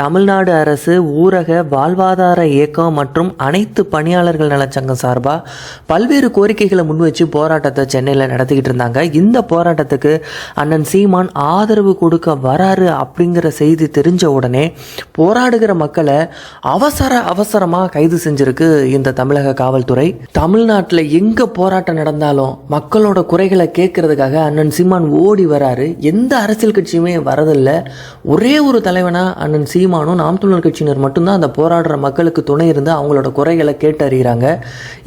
தமிழ்நாடு அரசு ஊரக வாழ்வாதார இயக்கம் மற்றும் அனைத்து பணியாளர்கள் நலச்சங்கம் சார்பாக பல்வேறு கோரிக்கைகளை முன்வச்சு போராட்டத்தை சென்னையில் நடத்திக்கிட்டு இருந்தாங்க. இந்த போராட்டத்துக்கு அண்ணன் சீமான் ஆதரவு கொடுக்க வராரு அப்படிங்கிற செய்தி தெரிஞ்ச உடனே போராடுகிற மக்களை அவசர அவசரமாக கைது செஞ்சிருக்கு இந்த தமிழக காவல்துறை. தமிழ்நாட்டில் எங்கே போராட்டம் நடந்தாலும் மக்களோட குறைகளை கேட்கறதுக்காக அண்ணன் சீமான் ஓடி வராரு. எந்த அரசியல் கட்சியுமே வரதில்லை. ஒரே ஒரு தலைவனா அண்ணன் சீமானும் நாம் தமிழர் கட்சியினர் மட்டும்தான் அந்த போராடுற மக்களுக்கு துணை இருந்து அவங்களோட குறைகளை கேட்டறிகிறாங்க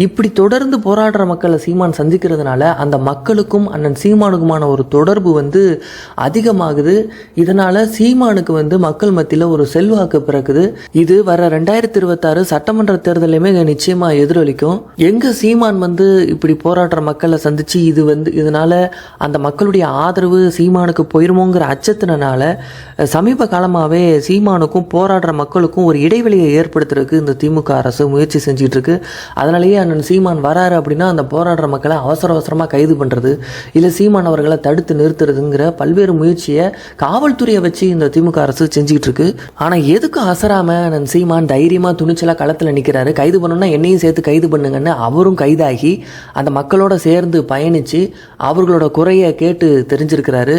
இப்படி தொடர்ந்து போராடுற மக்களை சீமான் சந்திக்கிறதுனால அந்த மக்களுக்கும் அண்ணன் சீமானுக்குமான ஒரு தொடர்பு வந்து அதிகமாகுது. இதனால சீமானுக்கு வந்து மக்கள் மத்தியில் ஒரு செல்வாக்கு பிறக்குது. இது வர ரெண்டாயிரத்தி இருபத்தாறு சட்டமன்ற தேர்தலையுமே நிச்சயமா எதிரொலிக்கும். எங்க சீமான் வந்து இப்படி போராடுற மக்களை சந்திச்சு இது வந்து இதனால அந்த மக்களுடைய ஆதரவு சீமானுக்கு போயிருமோங்கிற அச்சத்தினால சமீப காலமாகவே சீமானுக்கும் போராடுற மக்களுக்கும் ஒரு இடைவெளியை ஏற்படுத்துறதுக்கு இந்த திமுக அரசு முயற்சி செஞ்சுட்டு இருக்கு அதனாலேயே அண்ணன் சீமான் வராரு அப்படின்னா அந்த போராடுற மக்களை அவசர அவசரமாக கைது பண்ணுறது இல்லை சீமான் அவர்களை தடுத்து நிறுத்துறதுங்கிற பல்வேறு முயற்சியை காவல்துறையை வச்சு இந்த திமுக அரசு செஞ்சுக்கிட்டு இருக்கு ஆனால் எதுக்கு அசராம அண்ணன் சீமான் தைரியமாக துணிச்சலாக களத்தில் நிற்கிறாரு கைது பண்ணணும்னா என்னையும் சேர்த்து கைது பண்ணுங்கன்னு அவரும் கைதாகி அந்த மக்களோட சேர்ந்து பயணித்து அவர்களோட குறையை கேட்டு தெரிஞ்சிருக்கிறாரு.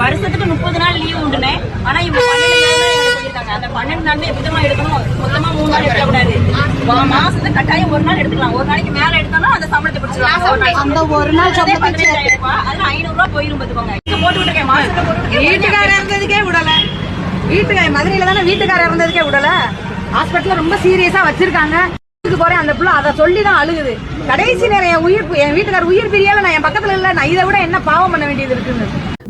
வருஷத்துக்கு முப்பது நாள் லீவ் உண்டுனே. ஆனா இவங்க பன்னெண்டு நாள் தான் எனக்கு சொல்லியிருக்காங்க அந்த பன்னெண்டு நாளுமே மொத்தமா எடுக்கணும் மொத்தமா மூணு நாள் மாசத்துக்கு கட்டாயம் ஒரு நாள் எடுத்துக்கலாம். ஒரு நாளைக்கு மேல எடுத்தாலும் அந்த சம்பளத்தை பிடிச்சிருவாங்க அந்த ஒரு நாள் பதினஞ்சாயிரம் ரூபாய் அதுல ஐநூறு ரூபாய் போயிரும் பாத்துக்கோங்க. போட்டு விட்டுருக்கேன் மாசத்துல போட்டு. வீட்டுக்காரர் இருந்ததுக்கே விடல. வீட்டுக்கார மதுரையில தானே வீட்டுக்காரர் இருந்ததுக்கே விடல. ஹாஸ்பிட்டல்ல ரொம்ப சீரியஸா வச்சிருக்காங்க. வீட்டுக்கு போறேன் அந்த புள்ள அதை சொல்லி தான் அழுகுது. கடைசி நேரம் என் உயிர் என் வீட்டுக்காரர் உயிர் பிரியல நான் என் பக்கத்துல இல்ல நான் இதை விட என்ன பாவம் பண்ண வேண்டியது இருக்குன்னு.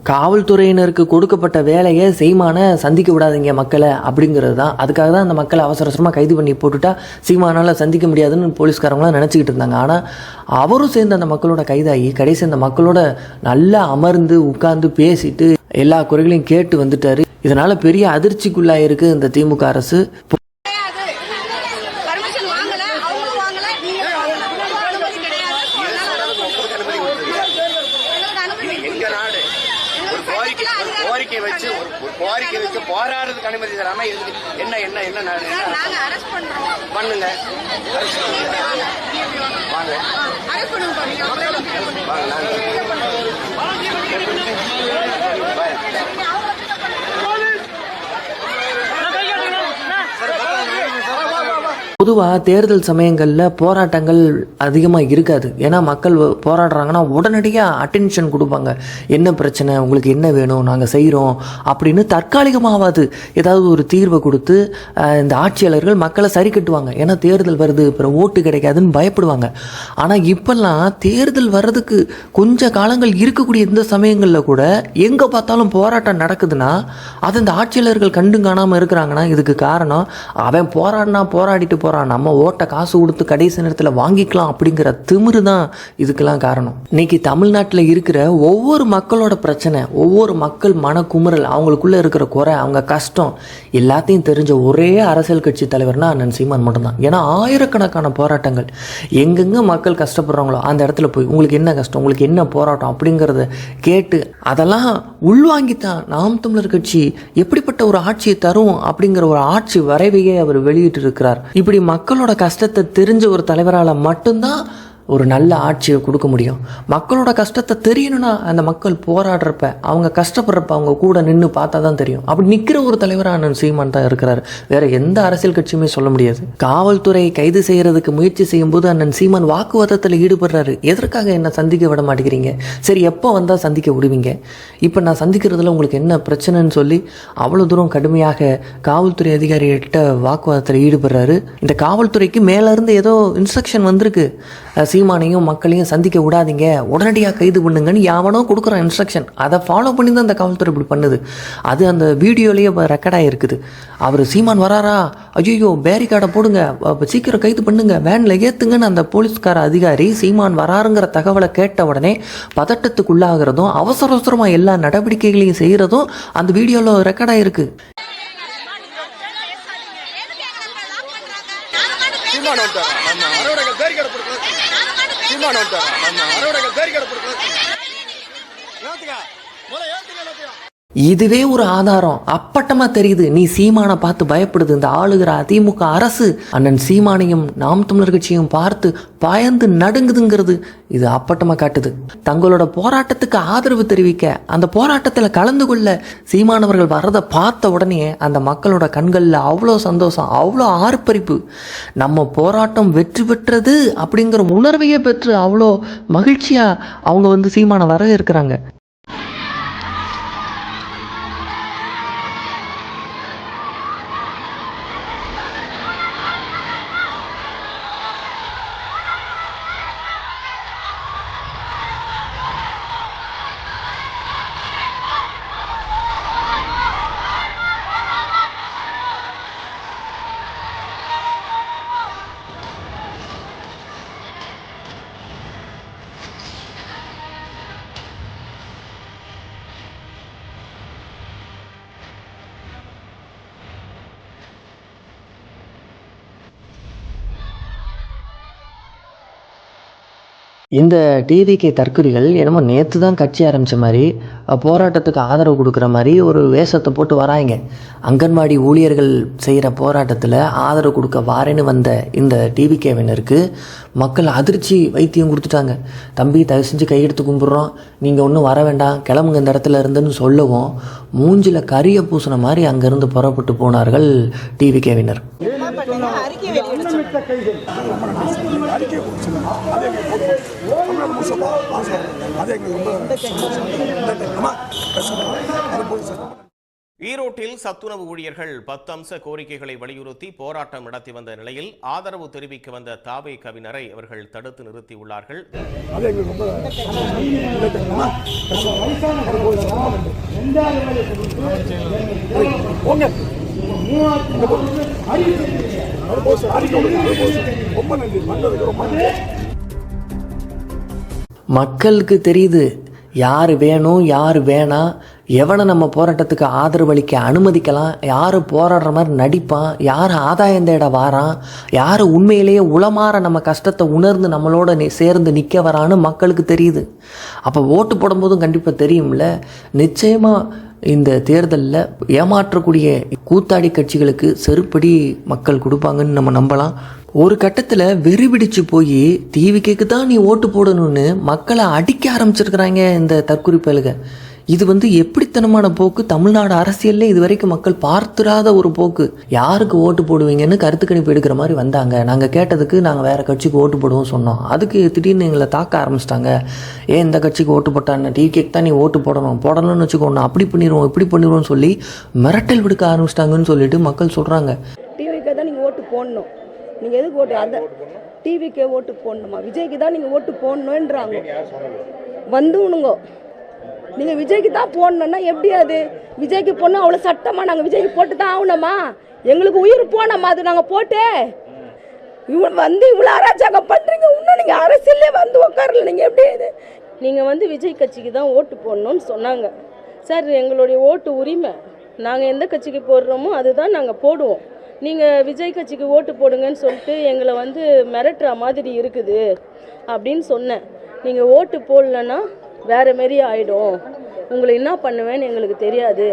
காவல்துறையினருக்கு கொடுக்கப்பட்ட வேலையை சீமானை சந்திக்க விடாதீங்க மக்களை அப்படிங்கிறது தான். அதுக்காக தான் அந்த மக்களை அவசர அவசரமாக கைது பண்ணி போட்டுட்டா சீமானால் சந்திக்க முடியாதுன்னு போலீஸ்காரங்களாம் நினச்சிக்கிட்டு இருந்தாங்க. ஆனால் அவரும் சேர்ந்து அந்த மக்களோட கைதாகி கடைசி அந்த மக்களோட நல்லா அமர்ந்து உட்கார்ந்து பேசிட்டு எல்லா குறைகளையும் கேட்டு வந்துட்டாரு. இதனால் பெரிய அதிர்ச்சிக்குள்ளாயிருக்கு இந்த திமுக அரசு பர்மிஷன் வாங்கல அவங்களும் வாங்கல நீங்களும் வாங்கல அனுமதி கிடையாது எங்க நாடு ஒரு கோரிக்கை ஒரு கோரிக்கை வச்சு ஒரு ஒரு கோரிக்கை வச்சு போராடுறதுக்கு அனுமதி தராம என்ன என்ன என்ன பண்ணுங்க. வாங்க. வாங்க பொதுவாக தேர்தல் சமயங்களில் போராட்டங்கள் அதிகமாக இருக்காது. ஏன்னா மக்கள் போராடுறாங்கன்னா உடனடியாக அட்டென்ஷன் கொடுப்பாங்க. என்ன பிரச்சனை? உங்களுக்கு என்ன வேணும்? நாங்கள் செய்கிறோம் அப்படின்னு தற்காலிகமாகாது ஏதாவது ஒரு தீர்வை கொடுத்து இந்த ஆட்சியாளர்கள் மக்களை சரி கட்டுவாங்க. ஏன்னா தேர்தல் வருது அப்புறம் ஓட்டு கிடைக்காதுன்னு பயப்படுவாங்க. ஆனால் இப்போல்லாம் தேர்தல் வர்றதுக்கு கொஞ்ச காலங்கள் இருக்கக்கூடிய இந்த சமயங்களில் கூட எங்கே பார்த்தாலும் போராட்டம் நடக்குதுன்னா அது இந்த ஆட்சியாளர்கள் கண்டும் காணாமல் இருக்கிறாங்கன்னா இதுக்கு காரணம் அவன் போராடினா போராடிட்டு போகிறான் நம்ம ஓட்டை காசு கொடுத்து கடைசி நேரத்தில் வாங்கிக்கலாம் அப்படிங்கிற திமிரு தான் இதுக்கெல்லாம் காரணம். இன்னைக்கு தமிழ்நாட்டில் இருக்கிற ஒவ்வொரு மக்களோட பிரச்சனை ஒவ்வொரு மக்கள் மன குமுறல் இருக்கிற குறை அவங்க கஷ்டம் எல்லாத்தையும் தெரிஞ்ச ஒரே அரசியல் கட்சி தலைவர்னா அண்ணன் சீமான் மட்டும்தான். ஏன்னா ஆயிரக்கணக்கான போராட்டங்கள். எங்கெங்க மக்கள் கஷ்டப்படுறாங்களோ அந்த இடத்துல போய் உங்களுக்கு என்ன கஷ்டம்? உங்களுக்கு என்ன போராட்டம்? அப்படிங்கிறத கேட்டு அதெல்லாம் உள்வாங்கித்தான் நாம் தமிழர் கட்சி எப்படிப்பட்ட ஒரு ஆட்சியை தரும் அப்படிங்கிற ஒரு ஆட்சி வரைவையே அவர் வெளியிட்டு இருக்கிறார் இப்படி மக்களோட கஷ்டத்தை தெரிஞ்ச ஒரு தலைவரால் மட்டும்தான் ஒரு நல்ல ஆட்சியை கொடுக்க முடியும். மக்களோட கஷ்டத்தை தெரியணும்னா அந்த மக்கள் போராடுறப்ப அவங்க கஷ்டப்படுறப்ப அவங்க கூட நின்று பார்த்தா தான் தெரியும். அப்படி நிற்கிற ஒரு தலைவராக அண்ணன் சீமான் தான் இருக்கிறார். வேற எந்த அரசியல் கட்சியுமே சொல்ல முடியாது. காவல்துறையை கைது செய்யறதுக்கு முயற்சி செய்யும்போது அண்ணன் சீமான் வாக்குவாதத்தில் ஈடுபடுறாரு. எதற்காக என்ன சந்திக்க விட மாட்டேங்கிறீங்க? சரி எப்போ வந்தால் சந்திக்க விடுவீங்க? இப்போ நான் சந்திக்கிறதுல உங்களுக்கு என்ன பிரச்சனைன்னு சொல்லி அவ்வளோ தூரம் கடுமையாக காவல்துறை அதிகாரிகிட்ட வாக்குவாதத்தில் ஈடுபடுறாரு. இந்த காவல்துறைக்கு மேலேருந்து ஏதோ இன்ஸ்ட்ரக்ஷன் வந்திருக்கு. சீமானையும் மக்களையும் சந்திக்க விடாதீங்க. உடனடியாக கைது பண்ணுங்கன்னு யாவனோ கொடுக்குற இன்ஸ்ட்ரக்ஷன் அதை ஃபாலோ பண்ணி தான் அந்த காவல்துறை இப்படி பண்ணுது. அது அந்த வீடியோலேயே ரெக்கார்டாக இருக்குது அவர் சீமான் வராரா? ஐயோ பேரிகார்டை போடுங்க. சீக்கிரம் கைது பண்ணுங்க. வேனில் ஏற்றுங்கன்னு அந்த போலீஸ்கார அதிகாரி சீமான் வராருங்கிற தகவலை கேட்ட உடனே பதட்டத்துக்குள்ளாகிறதும் அவசர அவசரமாக எல்லா நடவடிக்கைகளையும் செய்கிறதும் அந்த வீடியோவில் ரெக்கார்டாக இருக்குது சீமான் வந்துட்டாரா ஆமா அறுவடை பேரிக்கடை கொடுக்கல சீமான் நான் ஆமா அறுவடை பேரிக்கடை போட்டு இதுவே ஒரு ஆதாரம். அப்பட்டமா தெரியுது. நீ சீமானை பார்த்து பயப்படுது. இந்த ஆளுகிற அதிமுக அரசு அண்ணன் சீமானையும் நாம் தமிழர் கட்சியும் பார்த்து பயந்து நடுங்குதுங்கிறது இது அப்பட்டமா காட்டுது. தங்களோட போராட்டத்துக்கு ஆதரவு தெரிவிக்க அந்த போராட்டத்தில் கலந்து கொள்ள சீமானவர்கள் வர்றதை பார்த்த உடனே அந்த மக்களோட கண்களில் அவ்வளோ சந்தோஷம் அவ்வளோ ஆர்ப்பரிப்பு. நம்ம போராட்டம் வெற்றி பெற்றது அப்படிங்கிற உணர்வையே பெற்று அவ்வளோ மகிழ்ச்சியாக அவங்க வந்து சீமானை வரவேற்கிறாங்க. இந்த டிவிகே தற்குறிகள் என்னமோ நேற்று தான் கட்சி ஆரம்பித்த மாதிரி போராட்டத்துக்கு ஆதரவு கொடுக்குற மாதிரி ஒரு வேஷத்தை போட்டு வராங்க. அங்கன்வாடி ஊழியர்கள் செய்கிற போராட்டத்தில் ஆதரவு கொடுக்க வாரேன்னு வந்த இந்த டிவிகேவினருக்கு மக்கள் அதிர்ச்சி வைத்தியம் கொடுத்துட்டாங்க. தம்பி தயவு செஞ்சு கையெடுத்து கும்பிட்றோம். நீங்கள் ஒன்றும் வர வேண்டாம். கிளம்புங்க இந்த இடத்துல இருந்துன்னு சொல்லவும் மூஞ்சில் கரிய பூசின மாதிரி அங்கேருந்து புறப்பட்டு போனார்கள் டிவிகேவினர் ஈரோட்டில் சத்துணவு ஊழியர்கள் பத்து அம்ச கோரிக்கைகளை வலியுறுத்தி போராட்டம் நடத்தி வந்த நிலையில் ஆதரவு தெரிவிக்க வந்த தாவை கவினரை அவர்கள் தடுத்து நிறுத்தியுள்ளார்கள். மக்களுக்கு தெரியுது யார் வேணும் யார் வேணாம் எவனை நம்ம போராட்டத்துக்கு ஆதரவளிக்க அனுமதிக்கலாம் யார் போராடுற மாதிரி நடிப்பான் யார் ஆதாயம் தேட வாரான் யார் உண்மையிலேயே உளமாற நம்ம கஷ்டத்தை உணர்ந்து நம்மளோட சேர்ந்து நிற்க வரான்னு மக்களுக்கு தெரியுது. அப்போ ஓட்டு போடும்போதும் கண்டிப்பாக தெரியும்ல. நிச்சயமாக இந்த தேர்தலில் ஏமாற்றக்கூடிய கூத்தாடி கட்சிகளுக்கு செருப்படி மக்கள் கொடுப்பாங்கன்னு நம்ம நம்பலாம். ஒரு கட்டத்தில் வெறி பிடிச்சு போய் டிவிக்கு தான் நீ ஓட்டு போடணும்னு மக்களை அடிக்க ஆரம்பிச்சிருக்கிறாங்க இந்த தற்குறிப்பலுக இது வந்து எப்படித்தனமான போக்கு? தமிழ்நாடு அரசியல்ல இது வரைக்கும் மக்கள் பார்த்துராத ஒரு போக்கு. யாருக்கு ஓட்டு போடுவீங்கன்னு கருத்து கணிப்பு எடுக்கிற மாதிரி வந்தாங்க. நாங்கள் கேட்டதுக்கு நாங்கள் வேற கட்சிக்கு ஓட்டு போடுவோம் சொன்னோம். அதுக்கு திடீர்னு எங்களை தாக்க ஆரம்பிச்சிட்டாங்க. ஏன் இந்த கட்சிக்கு ஓட்டு போட்டான்னு? டிவிக்கு தான் நீ ஓட்டு போடணும். போடணும்னு வச்சுக்கோணும் அப்படி பண்ணிடுவோம் இப்படி பண்ணிடுவோம்னு சொல்லி மிரட்டல் விடுக்க ஆரம்பிச்சிட்டாங்கன்னு சொல்லிட்டு மக்கள் சொல்கிறாங்க டிவிக்கே தான் நீங்கள் ஓட்டு போடணும். நீங்கள் எதுக்கு ஓட்டு? அந்த டிவிக்கே ஓட்டு போடணுமா? விஜய்க்கு தான் நீங்கள் ஓட்டு போடணுன்றாங்க வந்துணுங்க நீங்கள் விஜய்க்கு தான் போடணுன்னா எப்படி அது? விஜய்க்கு போடணும் அவ்வளோ சட்டமாக நாங்கள் விஜய்க்கு போட்டு தான் ஆகணுமா? எங்களுக்கு உயிர் போனோமா அது நாங்கள் போட்டு? இவ்வளோ வந்து இவ்வளோ அராஜகம் பண்ணுறீங்க இன்னும் நீங்கள் அரசியல்லே வந்து உட்காரல நீங்கள் எப்படி இது? நீங்கள் வந்து விஜய் கட்சிக்கு தான் ஓட்டு போடணும்னு சொன்னாங்க. சார் எங்களுடைய ஓட்டு உரிமை. நாங்கள் எந்த கட்சிக்கு போடுறோமோ அதுதான் நாங்கள் போடுவோம். நீங்கள் விஜய் கட்சிக்கு ஓட்டு போடுங்கன்னு சொல்லிட்டு எங்களை வந்து மிரட்டுற மாதிரி இருக்குது அப்படின்னு சொன்னேன். நீங்கள் ஓட்டு போடலன்னா வேறு மாரி ஆகிடும் உங்களை என்ன பண்ணுவேன்னு எங்களுக்கு தெரியாது.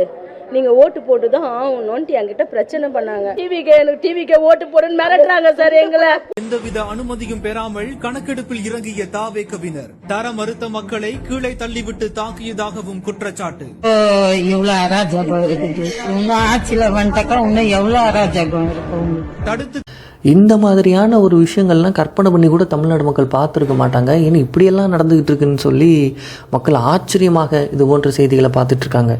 நீங்கள் ஓட்டு போட்டு தான் ஆகணும்ன்ட்டு என்கிட்ட பிரச்சனை பண்ணாங்க. டிவிக்கு எனக்கு டிவிக்கு ஓட்டு போடுன்னு மிரட்டுறாங்க சார் எங்களை. எந்தவித அனுமதியும் பெறாமல் கணக்கெடுப்பில் இறங்கிய தாவேக்கவினர் தர மறுத்த மக்களை கீழே தள்ளிவிட்டு தாக்கியதாகவும் குற்றச்சாட்டு. இவ்வளவு அராஜகம் இருக்குது. இன்னும் ஆட்சியில வந்துட்டாக்கா இன்னும் எவ்வளவு அராஜகம் இருக்கும்? தடுத்து இந்த மாதிரியான ஒரு விஷயங்கள்லாம் கற்பனை பண்ணி கூட தமிழ்நாடு மக்கள் பார்த்துருக்க மாட்டாங்க. ஏன்னா இப்படியெல்லாம் நடந்துகிட்டு இருக்குன்னு சொல்லி மக்கள் ஆச்சரியமாக இது போன்ற செய்திகளை பார்த்துட்டு இருக்காங்க.